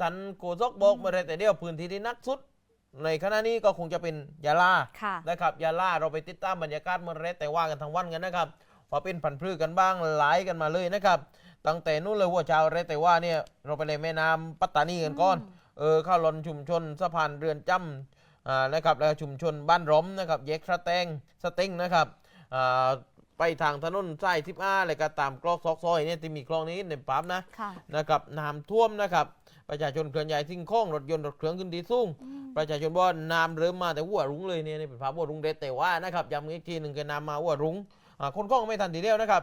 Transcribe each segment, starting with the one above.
ท่านโกศกบอกมาเลยแต่เดียวพื้นที่ที่หนักสุด ในขณะนี้ก็คงจะเป็นยาลาค่ะ นะครับยาลาเราไปติดตามบรรยากาศเมื่อไรแต่ว่ากันทั้งวันกันนะครับว่าเป็นผันพืชกันบ้างหลายกันมาเลยนะครับ ตั้งแต่นู้นเลยหัวเช้าไรแต่ว่าเนี่ยเราไปในแม่น้ำปัตตานีกันก่อน เออเข้าลอนชุมชนสะพานเรือนจำอ่านะครับแล้วชุมชนบ้านร้อมนะครับแยกสะแตงสะเต็งนะครับอ่าไปทางถนนสายทิพอาเลยก็ตามกลอกซอกซอยเนี่ยที่มีคลองนี้ในปั๊มนะ ค่ะ นะครับน้ำท่วมนะครับ ประชาชนเคลื่อนย้ายสิ่งของรถยนต์รถเครื่องขึ้นที่สูงประชาชนบอกว่าน้ำเริ่มมาแต่หัวรุ้งเลยเนี่ยนี่เป็นภาพหัวรุ้งเด็ดแต่ว่านะครับย้ำอีกทีหนึ่งคือน้ำมาหัวรุ้งอ่าคนกล้องไม่ทันทีเดียวนะครับ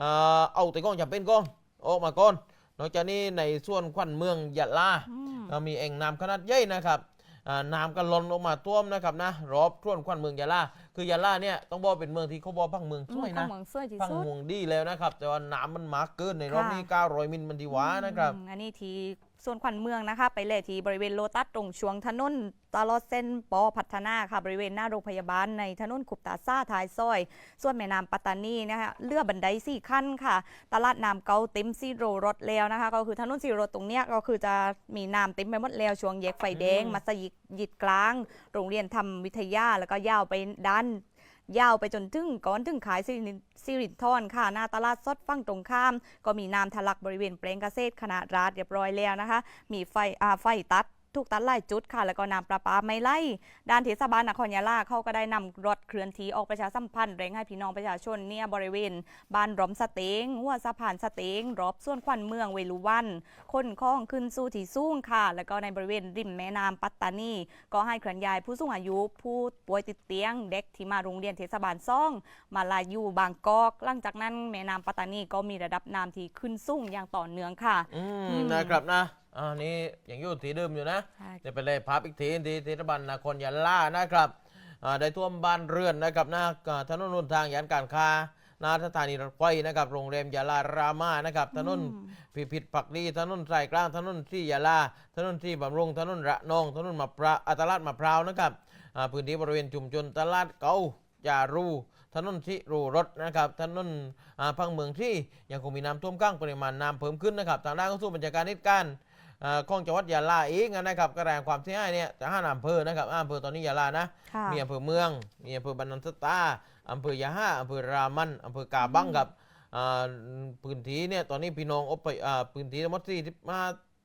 อ่าเอาแต่กล้องจำเป็นก้อนออกมาก่อนนอกจากนี้ในส่วนขวัญเมืองยะลาอืมก็มีแอ่งน้ำขนาดใหญ่นะครับอ่าน้ำก็ล้นลงมาท่วมนะครับนะรอบท่วนขวัญเมืองยะลาคือยะลาเนี่ยต้องบอกเป็นเมืองที่เขาบอกพังเมืองสวยข้านะงเมืองสวยที่พังสุดเมืองดีแล้วนะครับ แต่ว่าน้ำมันมากเกินในรอบค่ะนี้900มิลมันทีหวานะครับอืมอันนี้ที่ ส่วนขวัญเมืองนะคะ ไปเลยที่บริเวณโลตัสตรงช่วงถนนตลอดเส้นปอพัฒนาค่ะบริเวณหน้าโรงพยาบาลในถนนขุบตาซ่าท้ายซอย ส่วนแม่น้ำปัตตานีนะคะเลือบันไดสี่ขั้นค่ะ ตลาดน้ำเกาเต็มซีโรรถแล้วนะคะ ก็คือถนนซีโรตรงเนี้ยก็คือจะมีน้ำเต็มไปหมดแล้วช่วงแยกไฟแดงอืมมัสยิดยิดกลาง โรงเรียนทำวิทยาแล้วก็ยาวไปด้าน ยาวไปจนถึงก่อนถึงขายซิรินทอนค่ะ หน้าตลาดสดฝั่งตรงข้าม ก็มีน้ำทะลักบริเวณเปลงเกษตรขนาดราดเรียบร้อยแล้วนะคะ มีไฟอาไฟตัด ทุกตัดหลายจุดค่ะ แล้วก็น้ำประปาไม่ไล่ด้านเทศบาลนครยะลาเขาก็ได้นำรถเคลื่อนที่ออกประชาสัมพันธ์เร่งให้พี่น้องประชาชนเนี่ยบริเวณบ้านร้อมสเตงหัวสะพานสเตงรอบส่วนขวัญเมืองเวลุวันคนคล้องขึ้นสู่ที่สูงค่ะ แล้วก็ในบริเวณริมแม่น้ำปัตตานีก็ให้เคลื่อนย้ายผู้สูงอายุ ผู้ป่วยติดเตียง เด็กที่มาโรงเรียนเทศบาลซ่อง มาลายูบางกอก หลังจากนั้นแม่น้ำปัตตานีก็มีระดับน้ำที่ขึ้นสูงอย่างต่อเนื่องค่ะ อือืมมนะครับนะ อ่านี่ยังอยู่ที่เดิมอยู่นะเดี๋ยวไปเลยพับอีกทีที่เทศบาลนครยะลานะครับอ่าได้ท่วมบ้านเรือนนะครับนะอ่าถนนหนทางยานการค้าหนาสถานีรถไฟนะครับโรงแรมยะลารามานะครับถนนพิพิธผักดีถนนสายกลางถนนที่ยะลาถนนที่บำรุงถนนระนองถนนมะพร้าวอ่าตลาดมะพร้าวนะครับอ่าพื้นที่บริเวณชุมชนตลาดเก่าจารู ถนนที่รูรถนะครับถนนอ่าพังเมืองที่ยังคงมีน้ำท่วมข้างปริมาณน้ำเพิ่มขึ้นนะครับทางด้านของสู้บัญชาการนิการเอ่อ ของจังหวัดยะลาเองนะครับกระแรงความเสียหายเนี่ยจะห้าอำเภอนะครับห้าอำเภอตอนนี้ยะลานะค่ะมีอำเภอเมือง มีอำเภอบันนันสตาอำเภอยะห้าอำเภอรามันอำเภอกาบังครับอ่าพื้นที่เนี่ยตอนนี้พี่น้องอพยอ่าพื้นที่ทั้งหมดที่มา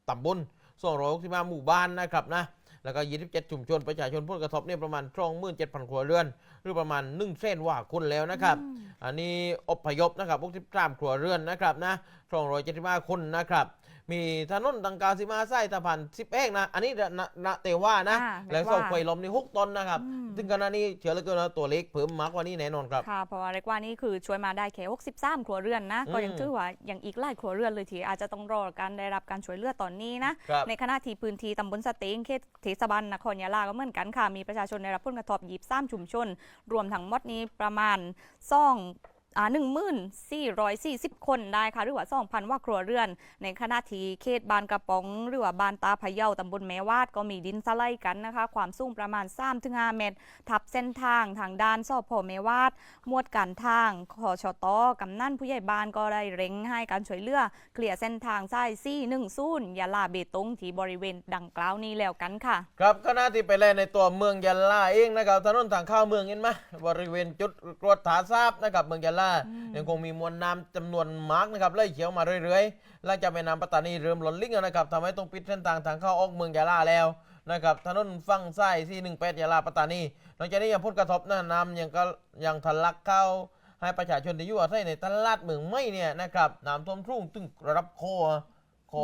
ตำบลสองร้อยหกสิบห้าหมู่บ้านนะครับนะแล้วก็ยี่สิบเจ็ดชุมชนประชาชนผลกระทบเนี่ยประมาณสองหมื่นเจ็ดพันครัวเรือน หรือประมาณหนึ่งเส้นว่าคนแล้วนะครับ อันนี้อพยพนะครับ63ครัวเรือนนะครับนะ275 คนนะครับ มีถนนตังกาสิมาไส้ตะพันสิบเอกนะ อันนี้นะนะเตว่านะ อ่าแล้วเรียกเสาว่าไฟลมนี่หกต้นนะครับ อืม ซึ่งขณะนี้เชื่อเหลือเกินว่าตัวเล็กเพิ่มมากกว่านี้แน่นอนครับ ค่ะเพราะว่าเรียกว่านี่คือช่วยมาได้แค่63 ครัวเรือนนะ ก็ยังอืม ถือว่ายังอีกหลายครัวเรือนเลยที่อาจจะต้องรอการได้รับการช่วยเหลือตอนนี้นะ ครับ ในขณะที่พื้นที่ตำบลสเตงเขตเทศบาลนครยะลาก็เหมือนกันค่ะ มีประชาชนได้รับผลกระทบยีบซ้ำชุมชน รวมทั้งหมดนี้ประมาณซ่องอ่า หนึ่งหมื่นสี่ร้อยสี่สิบคนได้ค่ะ หรือว่าสองพันว่าครัวเรือน ในขณะที่เขตบานกระป๋อง หรือว่าบานตาพะเยาตำบลแม่วาดก็มีดินสไลด์กันนะคะ ความสูงประมาณ3-5เมตร ทับเส้นทางทางด้านสพแม่วาด มวดการทางขอชตกำนันผู้ใหญ่บ้านก็ได้เร่งให้การช่วยเหลือเคลียร์เส้นทางสายซี่หนึ่งศูนย์ยาลาเบตงที่บริเวณดังกล่าวนี้แล้วกันค่ะ ครับขณะที่ไปเล่นในตัวเมืองยะลาเองนะครับถนนทางเข้าเมืองเห็นไหมบริเวณจุดรวจถาทราบนะครับเมืองยะลายังคงมีมวลน้ำจำนวนมากนะครับไหลเขียวมาเรื่อยๆหลังจากแม่น้ำปัตตานีเริ่มล้นลิ่งแล้วนะครับทำให้ต้องปิดเส้นทางทางเข้าออกเมืองยะลาแล้วนะครับถนนฝั่งซ้ายที่18ยะลาปัตตานีหลังจากนี้ยังพ้นกระทบนะน้ำยังก็ยังทะลักเข้าให้ประชาชนที่อยู่อาศัยในตลาดเมืองไม่เนี่ยนะครับน้ำท่วมทุ่งตึงระดับคอคอ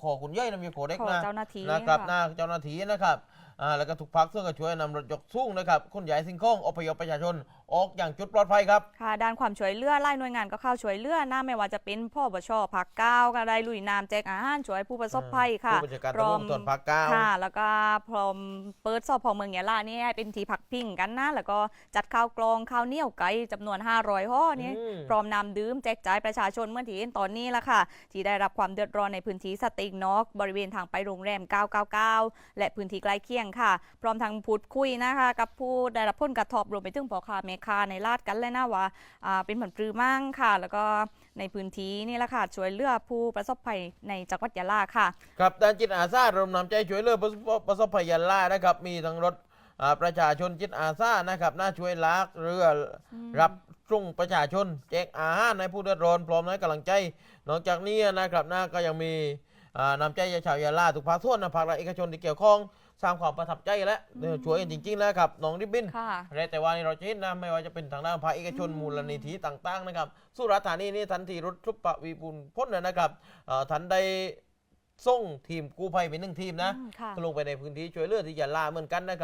คอคุณย่อยนะมีคอเด็กขอนะเจ้าหน้าที่นะครับค่ะหน้าเจ้าหน้าที่นะครับอ่าแล้วก็ทุกพักส่วนก็ช่วยนำรถยกสูงนะครับขนย้ายสิ่งของอพยพประชาชน ออกอย่างจุดปลอดภัยครับ ค่ะด้านความช่วยเหลือไล่หน่วยงานก็เข้าช่วยเหลือนะไม่ว่าจะเป็นพ่อบชพักเก้าวก็ได้ลุยน้ำแจกอาหารช่วยผู้ประสบภัยค่ะผู้บัญชาการตำรวจตรวจภาคเก้าค่ะแล้วก็พร้อมเปิดสอบพอเมืองยะลานี่ให้เป็นที่พักพิงกันนะแล้วก็จัดข้าวกลองข้าวเหนียวไก่จำนวน 500ห่อนี่อืมพร้อมนำดื่มแจกจ่ายประชาชนเมื่อที่เห็นตอนนี้ละค่ะ ที่ได้รับความเดือดร้อนในพื้นที่สติงอีกนอกบริเวณทางไปโรงแรม 999 และพื้นที่ใกล้เคียงค่ะ พร้อมทั้งพูดคุยนะคะ กับผู้ได้รับผลกระทบรวมไปถึงพ่อค้าแม่ค้าในลาดกันเลยนะว่าอ่าเป็นผลปรือมั่งค่ะ แล้วก็ในพื้นที่นี่แหละค่ะช่วยเหลือผู้ประสบภัยในจังหวัดยะลาค่ะ ครับด้านจิตอาสารวมนำใจช่วยเหลือประสบประสบภัยยาลานะครับมีทั้งรถประชาชนจิตอาสานะครับน่าช่วยลากเรือรับส่งประชาชนแจกอาหารในผู้เดือดร้อนพร้อมให้กำลังใจ นอกจากนี้นะครับนะก็ยังมีนำใจชาวยาลาทุกภาคส่วนนะภาครัฐเอกชนที่เกี่ยวข้อง สร้างความประทับใจและเออช่วยกันจริงๆแล้วครับน้องริบบินค่ะ แต่ว่านี่เราจะเห็นนะไม่ว่าจะเป็นทางด้านภาคเอกชนมูลนิธิต่างๆนะครับ สุราษฎร์ธานีนี่ทันทีรถทุปปะวีบุญพ้นนะครับเอ่อทันได้ส่งทีมกู้ภัยไปหนึ่งทีมนะอืมค่ะ ลงไปในพื้นที่ช่วยเหลือที่ยะลาเหมือนกันนะครับ